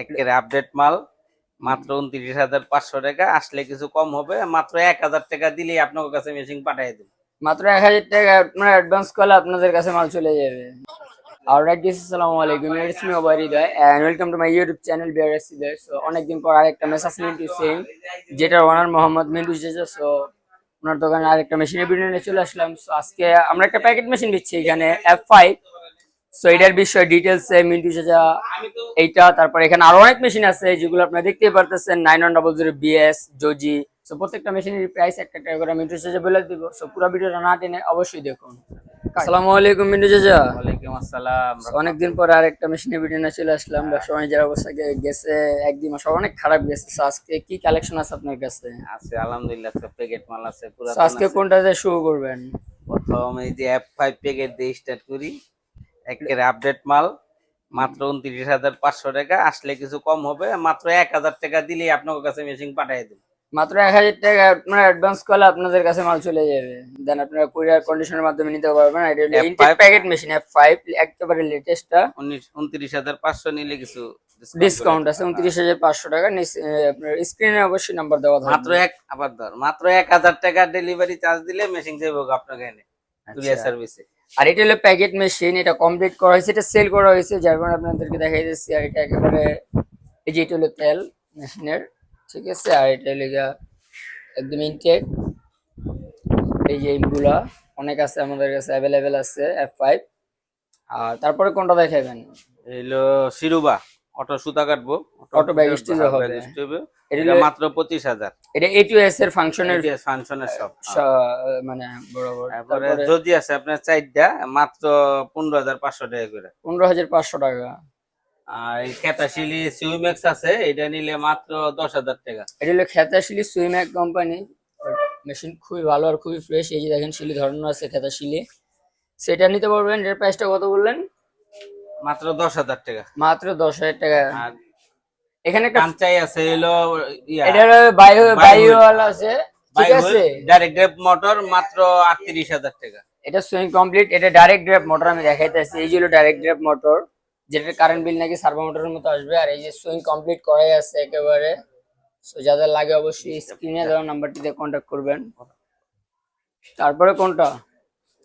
একের আপডেট মাল, মাত্র উনত্রিশ হাজার পাঁচশো টাকা। আসলে কিছু কম হবে, মাত্র এক হাজার টাকা দিলেই আপনার কাছে মেশিন পাঠিয়ে দেবো। মাত্র এক হাজার টাকা, আপনার অ্যাডভান্স করলে আপনাদের কাছে মাল চলে যাবে। আলাইকুম টু ইউটিউব চ্যানেল সো অনেকদিন পর আরেকটা মেসাজ মোহাম্মদ দোকানে আরেকটা মেশিনের চলে আসলাম। আজকে আমরা একটা প্যাকেট মেশিন দিচ্ছি এখানে এফ ফাইভ সো এটার বিষয়ে ডিটেলস মিন্টু চাচা এইটা তারপর এখানে আরও অনেক মেশিন আছে যেগুলো আপনারা দেখতেই পারতেছেন nine one double zero BS জোজি so প্রত্যেকটা মেশিনের প্রাইস একটা টাকা করে মিন্টু চাচা বলে দিব। সো পুরো ভিডিওটা না টেনে অবশ্যই দেখুন। আসসালামু আলাইকুম মিন্টু চাচা। ওয়ালাইকুম আসসালাম অনেকদিন পর আর একটা মেশিনের ভিডিও নিয়ে চলে আসলাম। ব্যবসা বাণিজ্যের অবস্থা গেছে একদিন সব অনেক খারাপ গেছে। So, আজকে কি কালেকশন আছে আপনার কাছে? আছে আলহামদুলিল্লাহ সব প্যাকেট মাল আছে পুরো আজকে কোনটা দিয়ে শুরু করবেন? প্রথম এই যে এফ ফাইভ প্যাকেট দিয়ে স্টার্ট করি। একের আপডেট মাল মাত্র উনত্রিশ হাজার পাঁচশো টাকা। আসলে কিছু কম হবে মাত্র এক হাজার টাকা দিলেই আপনার কাছে মেশিন পাঠিয়ে দেবো। মাত্র এক হাজার টাকা আপনার অ্যাডভান্স করলে আপনাদের কাছে মাল চলে যাবে। দেন আপনারা কুরিয়ার কন্ডিশনের মাধ্যমে নিতে পারবেন। এটা intake packet machine F five একেবারে লেটেস্টটা উনত্রিশ হাজার পাঁচশো নিলে কিছু ডিসকাউন্ট আছে উনত্রিশ হাজার পাঁচশো টাকা। আপনার স্ক্রিনে অবশ্যই নাম্বার দেওয়া থাকবে। মাত্র এক আবার ধর মাত্র এক হাজার টাকা ডেলিভারি চার্জ দিলে মেশিন যাবে আপনাকে এনে কুরিয়ার। সার্ভিসে আর এটা হলো প্যাকেট মেশিন এটা কমপ্লিট করা হয়েছে, এটা সেল করা হয়েছে, যার কারণে আপনাদেরকে দেখাই দিচ্ছি, আর এটা একেবারে, এই যে এটা হলো তেল মেশিনের ঠিক আছে? আর এটা হলো একদম ইনটেক এই যে এইগুলা, অনেক আছে আমাদের কাছে অ্যাভেলেবেল আছে এফ ফাইভ আর তারপরে কোনটা দেখাবেন? হলো শিরুবা। অটো সুতা কাটবো। Auto bag stitch হবে। এটা মাত্র পঁচিশ হাজার। এটা এ টু এস এর ফাংশনের ফাংশনের সব মানে তারপরে যদি আছে আপনার চারটা মাত্র পনেরো হাজার পাঁচশো টাকা করে। পনেরো হাজার পাঁচশো টাকা। আর এই ক্যাটাশিলি সিউমেক্স আছে এটা নিলে মাত্র দশ হাজার টাকা। এটা হলো খেতাশিলি সুইম্যাক কোম্পানি মেশিন খুবই ভালো আর খুবই ফ্রেশ এই যে দেখেন শিলি ধরানো আছে খেতাশিলি সেটা নিতে পারবেন। এর প্রাইসটা কত বললেন? মাত্র দশ হাজার টাকা। মাত্র দশ হাজার টাকা। এখানে একটা কাঞ্চাই আছে হলো এটা বায়ো বায়োওয়াল আছে ঠিক আছে? ডাইরেক্ট ড্রাইভ মোটর মাত্র আটত্রিশ হাজার টাকা। এটা সুইং কমপ্লিট এটা ডাইরেক্ট ড্রাইভ মোটর আমি দেখাইতেছি। এই যে হলো ডাইরেক্ট ড্রাইভ মোটর যেটার কারেন্ট বিল নাকি সার্ভো মোটরের মতো আসবে আর এই যে সুইং কমপ্লিট করাই আছে একেবারে। সো যাদের লাগে অবশ্যই স্ক্রিনে দেওয়া নাম্বারটিতে কন্ট্যাক্ট করবেন। তারপরে কোনটা?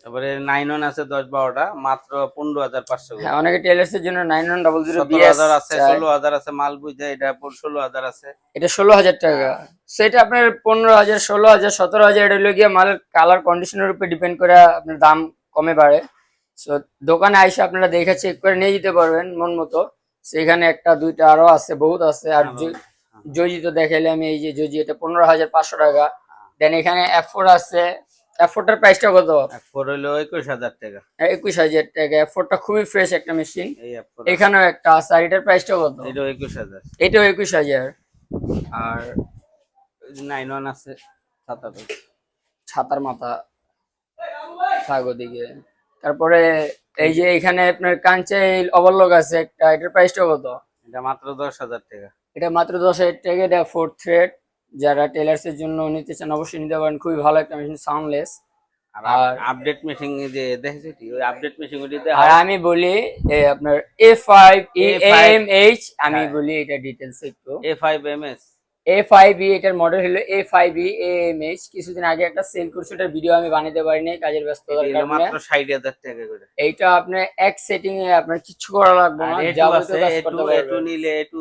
তারপরে নাইন ওয়ান আছে দশ বারোটা মাত্র পনেরো হাজার পাঁচশো হ্যাঁ অনেকে টেলার্স এর জন্য নাইন ওয়ান ডাবল জিরো হাজার আছে ষোলো হাজার আছে মাল বুঝে এটা ষোলো হাজার আছে। এটা ষোলো হাজার টাকা। সেটা আপনার পনেরো হাজার ষোলো হাজার সতেরো হাজার এটা হলো গিয়ে মালের কালার কন্ডিশনের উপর ডিপেন্ড করে আপনার দাম কমে বাড়ে। সো দোকানে আইসে আপনারা দেখে চেক করে নিয়ে যেতে পারবেন মন মতো। সেখানে একটা দুইটা আরও আছে বহুত আছে। আর জজি তো দেখাইলে আমি এই যে জজি এটা পনেরো হাজার পাঁচশো টাকা। দেন এখানে এফ ফোর আছে এফ ফোরটার প্রাইসটা কত? ফোর হইল একুশ হাজার টাকা। একুশ হাজার টাকা। এফ ফোরটা খুবই ফ্রেশ একটা মেশিন এই F4 এখানেও একটা আছে। আর এটার প্রাইসটা কত? এটা একুশ হাজার। এটাও একুশ হাজার। আর নাইন ওয়ান আছে সাতাশ ছাতার মাথা থাক ওদিকে তারপরে এই যে এখানে আপনার কাঞ্চাই ওভারলক আছে একটা। এটার প্রাইসটা কত? এটা মাত্র দশ হাজার টাকা। এটা মাত্র দশ হাজার টাকা। এটা ফোর থ্রেড যারা টেলার্স এর জন্য নিতে চান অবশ্যই নিতে পারেন। খুবই ভালো একটা মেশিন সাউন্ডলেস আর আপডেট মেশিন যে দেখেছি ওই আপডেট মেশিন ওটিতে আর আমি বলি এ আপনার A five E A5 M H আমি হ্যাঁ। বলি এটা ডিটেলস একটু। A five M S A five E এটার মডেল হলো A five E M H কিছুদিন আগে একটা সেল করছে ওটার ভিডিও আমি বানাতে পারিনি কাজের ব্যস্ততার কারণে। মাত্র ষাট হাজার টাকা করে। এইটা আপনার এক সেটিং এ আপনার কিচ্ছু করা লাগবে না যাবতীয় কাজ এটু করতে এটু পারবেন। নিলে এটু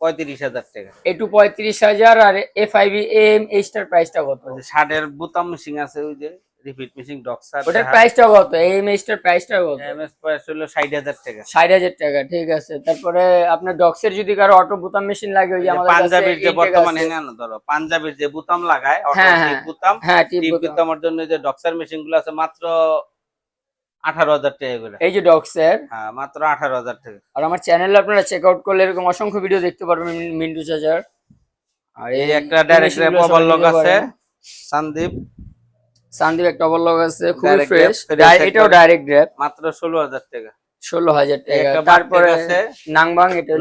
পঁয়ত্রিশ হাজার টাকা। এটু পঁয়ত্রিশ হাজার আর এ ফাইভ এম এইচটার প্রাইসটা কত? ওই যে ষাটের বুতাম মেশিন আছে ওই যে রিপিট মেশিন ডক্সার ওটার প্রাইসটা কত? এম এইচটার প্রাইসটা কত? এম এস প্রাইস হলো ষাট হাজার টাকা। ষাট হাজার টাকা ঠিক আছে। তারপরে আপনার ডক্সের যদি কারও অটো বোতাম মেশিন লাগে ওই আমাদের পাঞ্জাবির যে বর্তমানে। না না ধরো পাঞ্জাবির যে বুতাম লাগায় অটো হ্যাঁ, হ্যাঁ। বুতাম হ্যাঁ টিপ টিপ বুতামের জন্য যে ডক্সার মেশিনগুলো আছে মাত্র আঠারো হাজার টাকা করে। এই যে ডক্সের হ্যাঁ মাত্র আঠারো হাজার টাকা। আর আমার চ্যানেলে আপনারা চেক আউট করলে এরকম অসংখ্য ভিডিও দেখতে পারবেন মিন্টু চাচার আর এই একটা ডাইরেক্ট machine ওভারলক আছে। সন্দীপ একটা ওভারলক আছে Direct ফ্রেশ এটাও ডাইরেক্ট মাত্র ষোলো হাজার টাকা। ষোলো হাজার টাকা। তারপরে আছে। নাংবাং এটা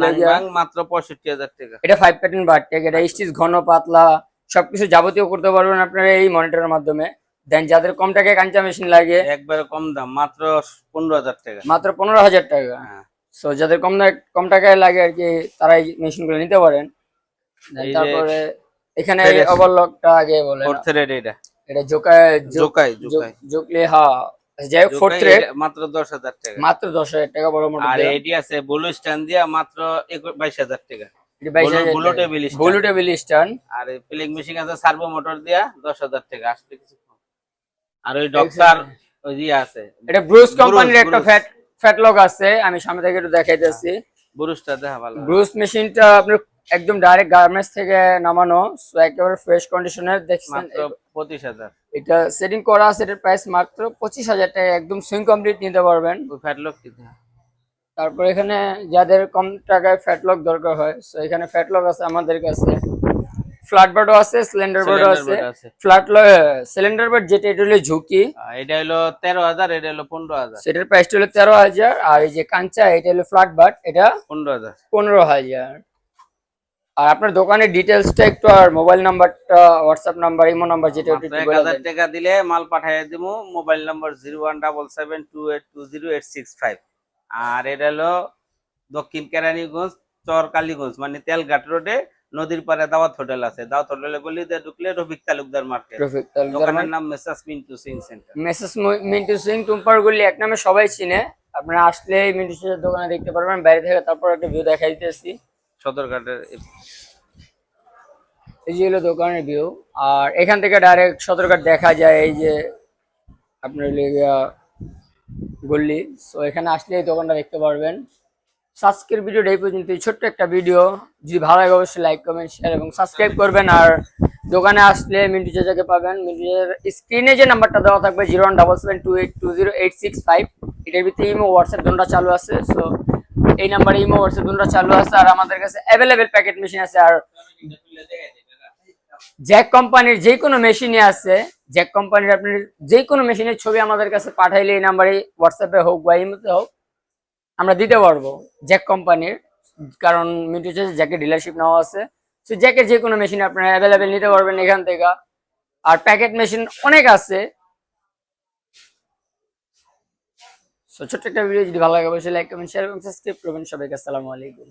মাত্র পঁয়ষট্টি হাজার টাকা। এটা ফাইভ প্যাটার্ন এটা স্টিচ ঘন পাতলা সবকিছু যাবতীয় করতে পারবেন আপনারা এই মনিটরের মাধ্যমে। দেন যাদের কম টাকায় কাঞ্চা মেশিন লাগে একবারে কম দাম মাত্র পনেরো হাজার টাকা। মাত্র পনেরো হাজার টাকা। হ্যাঁ। সো যাদের কম কম টাকায় লাগে আর কি তারা এই মেশিনগুলো নিতে পারেন। তারপরে এখানে ওভারলকটা আগে বলেন ফোর থ্রেড এটা। এটা জোকায় জোকাই জোকলে হ্যাঁ যাই হোক ফোর থ্রেড মাত্র দশ হাজার টাকা। মাত্র দশ হাজার টাকা বড় মোটর আর এটি আছে ব্লু স্ট্যান্ড দিয়া মাত্র বাইশ হাজার টাকা। Blue- blue table blue stand আর প্লিং মেশিন আছে সার্ভো মোটর দিয়া দশ হাজার টাকা। আসতে কিছু। আর ওই ডক্টর ওই ইয়ে আছে। এটা ব্রুস কোম্পানির একটা ফ্যাট ফ্যাট লক আছে আমি সামনে থেকে একটু দেখাইতেছি। বুরুজটা দেখা ভালো ব্রুস মেশিনটা আপনার একদম ডাইরেক্ট গার্মেন্টস থেকে নামানো সো একেবারে ফ্রেশ কন্ডিশনের দেখছেন? পঁচিশ হাজার। এটা সেটিং করা আছে এটার প্রাইস মাত্র পঁচিশ হাজার টাকা একদম সুইং কমপ্লিট নিতে পারবেন। ওই ফ্যাট লোক তারপর এখানে যাদের কম টাকায় ফ্যাট লক দরকার হয় সো এখানে ফ্যাট লক আছে আমাদের কাছে। ফ্ল্যাট বার্ডও আছে সিলিন্ডার বার্ডও আছে। ফ্ল্যাট সিলিন্ডার বার্ড যেটা এটা হলো ঝুঁকি। এটা হলো তেরো হাজার এটা হলো পনেরো হাজার। সেটার প্রাইসটা হলো তেরো হাজার আর এই যে কাঞ্চা এটা হলো ফ্ল্যাট বার্ড এটা পনেরো হাজার। পনেরো হাজার। আর আপনার দোকানের ডিটেলসটা একটু আর মোবাইল নাম্বারটা হোয়াটসঅ্যাপ নাম্বার ইমো নাম্বার যেটা একটু এক বলে দেন। টাকা দিলে মাল পাঠিয়ে দিব mobile number zero one double seven two eight two zero eight six five আর এটা হলো দক্ষিণ কেরানীগঞ্জ চর কালীগঞ্জ মানে তেলঘাট রোডে নদীর পাড়ে দাওয়াত হোটেল আছে। দাওয়াত হোটেলে গলিতে ঢুকলে রফিক তালুকদার মার্কেট। দোকানের নাম messrs Mintu Singh centre. Messrs Mintu Singh টুম্পার গুলি এক নামে সবাই চিনে। আপনারা আসলে মিন্টু সিংয়ের দোকানে দেখতে পারবেন। বাইরে থেকে তারপর একটা ভিউ দেখাই দিতেছি। সদরঘাটের এই যে হলো দোকানের ভিউ আর এখান থেকে ডাইরেক্ট সদরঘাট দেখা যায় এই যে আপনার গল্লি সো এখানে আসলে এই দোকানটা দেখতে পারবেন। আজকের ভিডিওটা এই পর্যন্ত ছোট্ট একটা ভিডিও যদি ভালো লাগে অবশ্যই লাইক কমেন্ট শেয়ার এবং সাবস্ক্রাইব করবেন। আর দোকানে আসলে মিন্টু চাচাকে পাবেন। মিন্টু চাচার স্ক্রিনে যে নাম্বারটা দেওয়া থাকবে zero one double seven two eight two zero eight six five এটার ভিতরে ইমো হোয়াটসঅ্যাপ দুটা চালু আছে। সো এই নাম্বারে ইমো হোয়াটসঅ্যাপ দুটা চালু আছে। আর আমাদের কাছে অ্যাভেলেবেল প্যাকেট মেশিন আছে। আর জ্যাক কোম্পানির যে কোনো মেশিনে আছে। জ্যাক কোম্পানির আপনি যে কোনো মেশিনের ছবি আমাদের কাছে পাঠাইলে এই নাম্বারে হোয়াটসঅ্যাপে হোক বা ইমোতে হোক আমরা দিতে পারব জ্যাক কোম্পানির, কারণ মিন্টু চাষে জ্যাকের ডিলারশিপ নেওয়া আছে। সো জ্যাকের যে কোনো মেশিন আপনারা অ্যাভেলেবেল নিতে পারবেন এখান থেকে। আর প্যাকেট মেশিন অনেক আছে। সো ছোট্ট একটা ভিডিও যদি ভালো লাগে অবশ্যই লাইক কমেন্ট শেয়ার এবং সাবস্ক্রাইব করবেন সবাইকে। আসসালামু আলাইকুম।